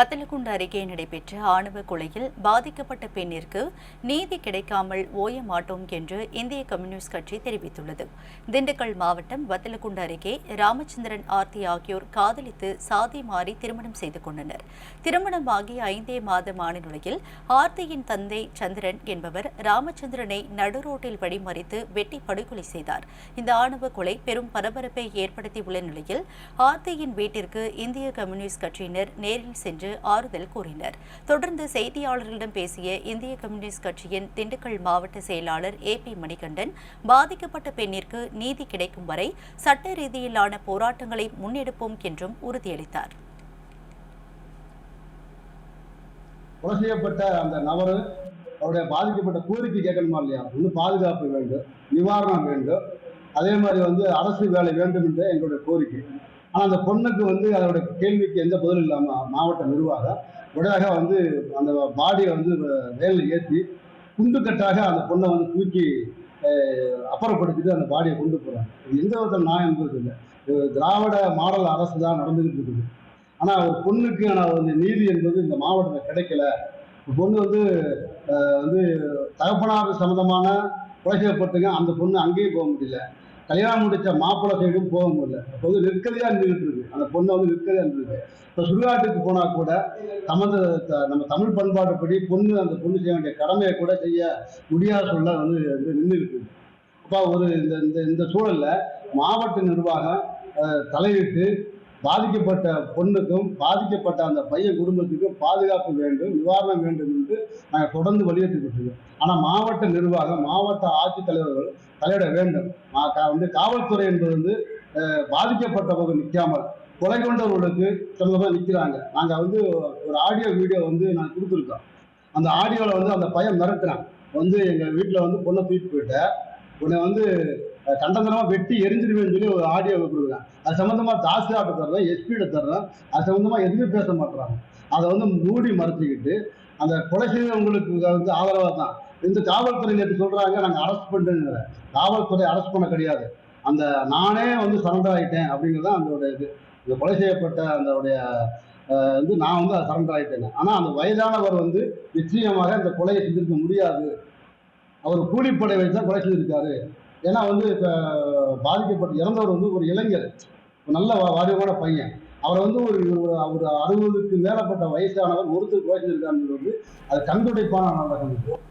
வத்தலக்குண்டு அருகே நடைபெற்ற ஆணவ கொலையில் பாதிக்கப்பட்ட பெண்ணிற்கு நீதி கிடைக்காமல் ஓய மாட்டோம் என்று இந்திய கம்யூனிஸ்ட் கட்சி தெரிவித்துள்ளது. திண்டுக்கல் மாவட்டம் வத்தலக்குண்டு அருகே ராமச்சந்திரன் ஆர்த்தி ஆகியோர் காதலித்து சாதி மாறி திருமணம் செய்து கொண்டனர். திருமணமாகி ஐந்தே மாதமான நிலையில் ஆர்த்தியின் தந்தை சந்திரன் என்பவர் ராமச்சந்திரனை நடுரோட்டில் வழிமறித்து வெட்டி படுகொலை செய்தார். இந்த ஆணவ கொலை பெரும் பரபரப்பை ஏற்படுத்தியுள்ள நிலையில் ஆர்த்தியின் வீட்டிற்கு இந்திய கம்யூனிஸ்ட் கட்சியினர் நேரில் சென்று ஆறுதல் கூறினர். தொடர்ந்து செய்தியாளர்களிடம் பேசிய இந்திய கம்யூனிஸ்ட் கட்சியின் திண்டுக்கல் மாவட்ட செயலாளர் ஏ பி மணிகண்டன் பாதிக்கப்பட்ட பெண்ணிற்கு நீதி கிடைக்கும் வரை சட்ட ரீதியிலான போராட்டங்களை முன்னெடுப்போம் என்றும் உறுதியளித்தார். கொலை செய்யப்பட்ட அந்த நபர் அவருடைய பாதிக்கப்பட்ட கோரிக்கை கேட்கணுமா இல்லையா? ஒன்று பாதுகாப்பு வேண்டும் நிவாரணம் வேண்டும் அதே மாதிரி வந்து அரசு வேலை வேண்டும் என்று எங்களுடைய கோரிக்கை. ஆனால் அந்த பொண்ணுக்கு வந்து அதோட கேள்விக்கு எந்த பதிலும் இல்லாமல் மாவட்ட நிர்வாகம் உடனடியாக வந்து அந்த பாடியை வந்து வேலில் ஏற்றி குண்டுக்கட்டாக அந்த பொண்ணை வந்து தூக்கி அப்புறப்படுத்திட்டு அந்த பாடியை கொண்டு போகிறாங்க இது எந்த விதத்தில் நியாயம்ன்றது இல்லை திராவிட மாடல் அரசு தான் நடந்துகிட்டு இருக்குது. ஆனால் ஒரு பொண்ணுக்கு ஆனால் வந்து நீதி என்பது இந்த மாவட்டத்தில் கிடைக்கல. பொண்ணு வந்து வந்து தகப்பனார் சம்மந்தமான கொலை செய்யப்பட்டுங்க அந்த பொண்ணு அங்கேயும் போக முடியல. கல்யாணம் முடிச்ச மாப்பிள்ளை சைடும் போக முடியல. இப்போ வந்து நிற்கதியாக இருந்துகிட்டு இருக்கு. அந்த பொண்ணு வந்து நிற்கதியாக இருந்துருக்கு இப்போ சுடுகாட்டுக்கு போனால் கூட தமிழ் த- நம்ம தமிழ் பண்பாட்டுப்படி பொண்ணு அந்த பொண்ணு செய்ய வேண்டிய கடமையை கூட செய்ய முடியாத சொல்ல வந்து நின்று இருக்குது இருக்கு. அப்போ ஒரு இந்த இந்த இந்த சூழல்ல மாவட்ட நிர்வாகம் தலையிட்டு பாதிக்கப்பட்ட பொண்ணுக்கும் பாதிக்கப்பட்ட அந்த பையன் குடும்பத்துக்கும் பாதுகாப்பு வேண்டும் நிவாரணம் வேண்டும் என்று நாங்கள் தொடர்ந்து வலியுறுத்திக்கிட்டு இருக்கோம் ஆனால் மாவட்ட நிர்வாகம் மாவட்ட ஆட்சித்தலைவர்கள் தலையிட வேண்டும். வந்து காவல்துறை என்பது வந்து அஹ், பாதிக்கப்பட்டவர்கள் நிற்காமல் கொலை கொண்டவர்களுக்கு சொந்தமாக நிற்கிறாங்க நாங்கள் வந்து ஒரு ஆடியோ வீடியோ வந்து நாங்கள் கொடுத்துருக்கோம். அந்த ஆடியோவில் வந்து அந்த பையன் மிரட்டுறான். வந்து எங்கள் வீட்டில் வந்து பொண்ணை தூக்கிட்டு போயிட்ட. உன்னை வந்து அஹ், வெட்டி எரிஞ்சிருவேன்னு சொல்லி ஒரு ஆடியோ கொடுக்குறாங்க. அது சம்மந்தமாக தாசில்தார்ட்ட தர்றோம் எஸ்பியிட தர்றேன் அது சம்மந்தமாக எதுவுமே பேச மாட்டுறாங்க அதை வந்து மூடி மறைச்சிக்கிட்டு அந்த கொலை செய்தவங்களுக்கு வந்து ஆதரவாக தான். இந்த காவல்துறை நேற்று சொல்கிறாங்க நாங்கள் அரெஸ்ட் பண்ணுங்கிற காவல்துறை அரெஸ்ட் பண்ண கிடையாது. அந்த நானே வந்து சரண்டர் ஆகிட்டேன் அப்படிங்கிறது தான் அதோட இது. இந்த கொலை செய்யப்பட்ட அந்த வந்து நான் வந்து சரண்டர் ஆகிட்டேன் ஆனால் அந்த வயதானவர் வந்து நிச்சயமாக இந்த கொலையை செஞ்சிருக்க முடியாது. அவர் கூலிப்படை வச்சு தான் கொலை செஞ்சிருக்காரு. ஏன்னா வந்து இப்போ பாதிக்கப்பட்ட இறந்தவர் வந்து ஒரு இளைஞர். ஒரு நல்ல வா- பையன். அவரை வந்து ஒரு ஒரு அறுபதுக்கு மேலப்பட்ட வயசானவர் ஒருத்தர் கொலை வந்து அது கண்துடைப்பான நடக்கும்